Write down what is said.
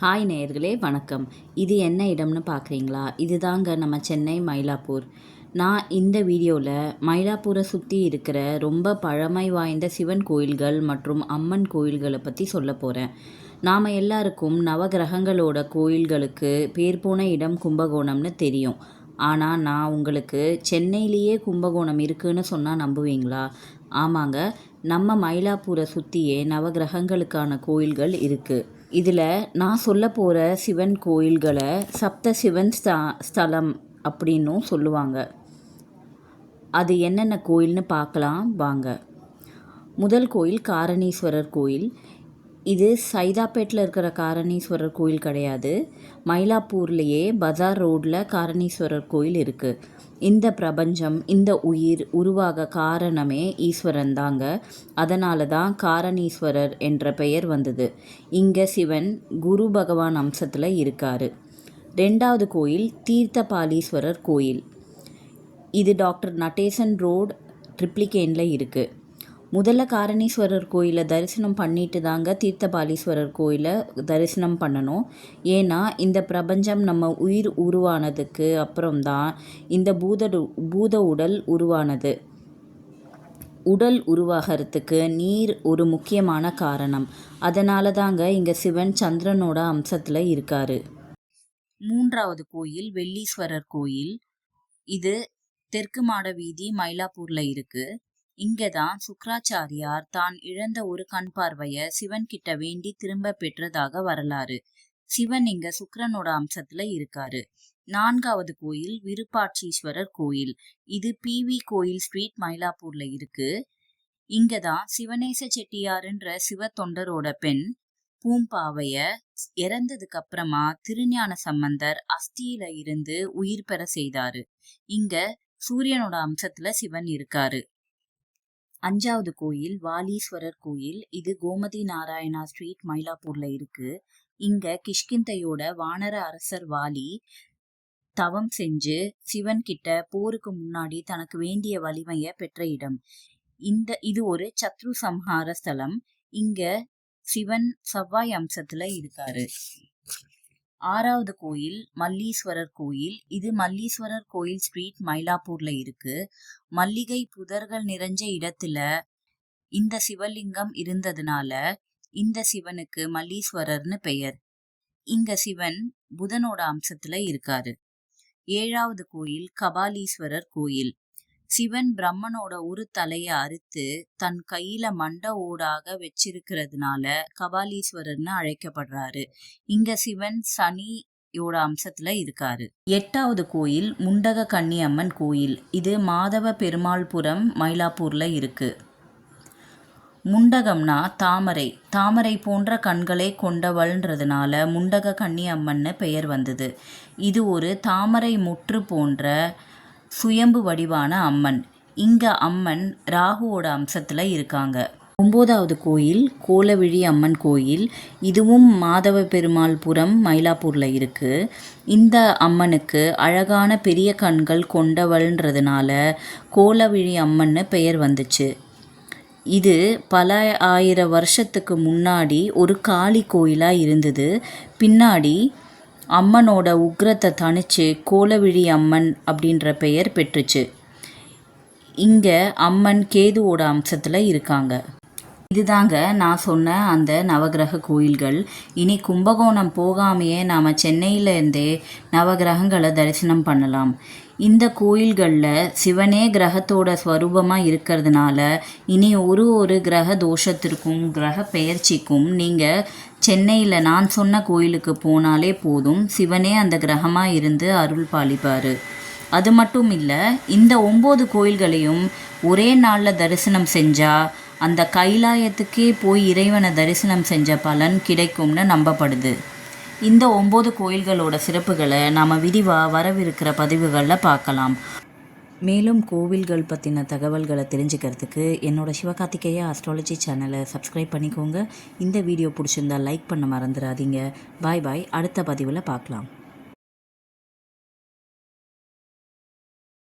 Hi நேயர்களே வணக்கம். இது என்ன இடம்னு பார்க்குறீங்களா இதுதாங்க நம்ம சென்னை மயிலாப்பூர். நான் இந்த வீடியோவில் மயிலாப்பூரை சுற்றி இருக்கிற ரொம்ப பழமை வாய்ந்த சிவன் கோயில்கள் மற்றும் அம்மன் கோயில்களை பற்றி சொல்ல போகிறேன் நாம் எல்லாருக்கும் நவகிரகங்களோட கோயில்களுக்கு பேர் போன இடம் கும்பகோணம்னு தெரியும். ஆனால் நான் உங்களுக்கு சென்னையிலேயே கும்பகோணம் இருக்குன்னு சொன்னால் நம்புவீங்களா? ஆமாங்க நம்ம மயிலாப்பூரை சுற்றியே நவகிரகங்களுக்கான கோயில்கள் இருக்குது இதில் நான் சொல்ல போகிற சிவன் கோயில்களை சப்த சிவன் ஸ்த ஸ்தலம் அப்படின்னும் சொல்லுவாங்க. அது என்னென்ன கோயில்னு பார்க்கலாம் வாங்க. முதல் கோயில் காரணீஸ்வரர் கோயில். இது சைதாப்பேட்டில் இருக்கிற காரணீஸ்வரர் கோயில் கிடையாது. மயிலாப்பூர்லேயே பஜார் ரோட்டில் காரணீஸ்வரர் கோயில் இருக்குது இந்த பிரபஞ்சம் இந்த உயிர் உருவாக காரணமே ஈஸ்வரன் தாங்க. அதனால தான் காரணீஸ்வரர் என்ற பெயர் வந்தது. இங்கே சிவன் குரு பகவான் அம்சத்தில் இருக்கார். ரெண்டாவது கோயில் தீர்த்தபாலீஸ்வரர் கோயில். இது டாக்டர் நடேசன் ரோட் ட்ரிப்ளிகேனில் இருக்குது முதல்ல காரணீஸ்வரர் கோயிலை தரிசனம் பண்ணிட்டு தாங்க தீர்த்தபாலீஸ்வரர் கோயிலை தரிசனம் பண்ணணும். ஏன்னா இந்த பிரபஞ்சம் நம்ம உயிர் உருவானதுக்கு அப்புறம்தான் இந்த பூத பூத உடல் உருவானது. உடல் உருவாகிறதுக்கு நீர் ஒரு முக்கியமான காரணம். அதனால தாங்க இங்கே சிவன் சந்திரனோட அம்சத்தில் இருக்கார். மூன்றாவது கோயில் வெள்ளீஸ்வரர் கோயில். இது தெற்கு மாட வீதி மயிலாப்பூரில் இருக்குது இங்கே தான் சுக்ராச்சாரியார் தான் இழந்த ஒரு கண் பார்வைய சிவன் கிட்ட வேண்டி திரும்ப பெற்றதாக வரலாறு. சிவன் இங்க சுக்ரனோட அம்சத்துல இருக்காரு. நான்காவது கோயில் விருப்பாட்சீஸ்வரர் கோயில். இது பிவி கோயில் ஸ்ட்ரீட் மயிலாப்பூர்ல இருக்கு. இங்கதான் சிவனேச செட்டியாருன்ற சிவ தொண்டரோட பெண் பூம்பாவைய இறந்ததுக்கு அப்புறமா திருஞான சம்பந்தர் அஸ்தியில இருந்து உயிர் பெற செய்தாரு. இங்க சூரியனோட அம்சத்துல சிவன் இருக்காரு. அஞ்சாவது கோயில் வாலீஸ்வரர் கோயில். இது கோமதி நாராயணா ஸ்ட்ரீட் மயிலாப்பூர்ல இருக்கு. இங்க கிஷ்கிந்தையோட வானர அரசர் வாலி தவம் செஞ்சு சிவன் கிட்ட போருக்கு முன்னாடி தனக்கு வேண்டிய வலிமைய பெற்ற இடம். இந்த இது ஒரு சத்ரு சம்ஹார ஸ்தலம். இங்க சிவன் செவ்வாய் அம்சத்துல இருக்காரு. ஆறாவது கோயில் மல்லீஸ்வரர் கோயில். இது மல்லீஸ்வரர் கோயில் ஸ்ட்ரீட் மயிலாப்பூர்ல இருக்கு. மல்லிகை புதர்கள் நிறைஞ்ச இடத்துல இந்த சிவலிங்கம் இருந்ததுனால இந்த சிவனுக்கு மல்லீஸ்வரர்னு பெயர். இங்க சிவன் புதனோட அம்சத்துல இருக்காரு. ஏழாவது கோயில் கபாலீஸ்வரர் கோயில். சிவன் பிரம்மனோட ஒரு தலைய அறுத்து தன் கையில மண்ட ஓடாக வச்சிருக்கிறதுனால கபாலீஸ்வரர்னு அழைக்கப்படுறாரு. இங்க சிவன் சனியோட அம்சத்துல இருக்காரு. எட்டாவது கோயில் முண்டக கன்னியம்மன் கோயில். இது மாதவ பெருமாள்புரம் மயிலாப்பூர்ல இருக்கு. முண்டகம்னா தாமரை. தாமரை போன்ற கண்களை கொண்டவள்ன்றதுனால முண்டக கன்னியம்மன்னு பெயர் வந்தது. இது ஒரு தாமரை முற்று போன்ற சுயம்பு வடிவான அம்மன். இங்க அம்மன் ராகுவோட அம்சத்துல இருக்காங்க. ஒம்போதாவது கோயில் கோலவிழி அம்மன் கோயில். இதுவும் மாதவ பெருமாள் புறம் இருக்கு. இந்த அம்மனுக்கு அழகான பெரிய கண்கள் கொண்டவள்ன்றதுனால கோலவிழி அம்மன்னு பெயர் வந்துச்சு. இது பல ஆயிரம் வருஷத்துக்கு முன்னாடி ஒரு காளி கோயிலாக இருந்தது. பின்னாடி அம்மனோட உக்ரத்தை தணிச்சு கோலவிழி அம்மன் அப்படின்ற பெயர் பெற்றுச்சு. இங்கே அம்மன் கேதுவோட அம்சத்தில் இருக்காங்க. இதுதாங்க நான் சொன்ன அந்த நவகிரக கோயில்கள். இனி கும்பகோணம் போகாமையே நாம் சென்னையிலேருந்தே நவகிரகங்களை தரிசனம் பண்ணலாம். இந்த கோயில்களில் சிவனே கிரகத்தோட ஸ்வரூபமாக இருக்கிறதுனால இனி ஒரு ஒரு கிரக தோஷத்திற்கும் கிரக பெயர்ச்சிக்கும் நீங்கள் சென்னையில் நான் சொன்ன கோயிலுக்கு போனாலே போதும். சிவனே அந்த கிரகமாக இருந்து அருள் பாலிப்பார். அது மட்டும் இல்லை இந்த ஒம்பது கோயில்களையும் ஒரே நாளில் தரிசனம் செஞ்சால் அந்த கைலாயத்துக்கே போய் இறைவனை தரிசனம் செஞ்ச பலன் கிடைக்கும்னு நம்பப்படுது. இந்த ஒம்பது கோயில்களோட சிறப்புகளை நாம் விரிவாக வரவிருக்கிற பதிவுகளில் பார்க்கலாம். மேலும் கோவில்கள் பற்றின தகவல்களை தெரிஞ்சுக்கிறதுக்கு என்னோடய சிவகார்த்திகேயா அஸ்ட்ராலஜி சேனலை சப்ஸ்கிரைப் பண்ணிக்கோங்க. இந்த வீடியோ பிடிச்சிருந்தா லைக் பண்ண மறந்துடாதீங்க பாய் பாய் அடுத்த பதிவில் பார்க்கலாம்.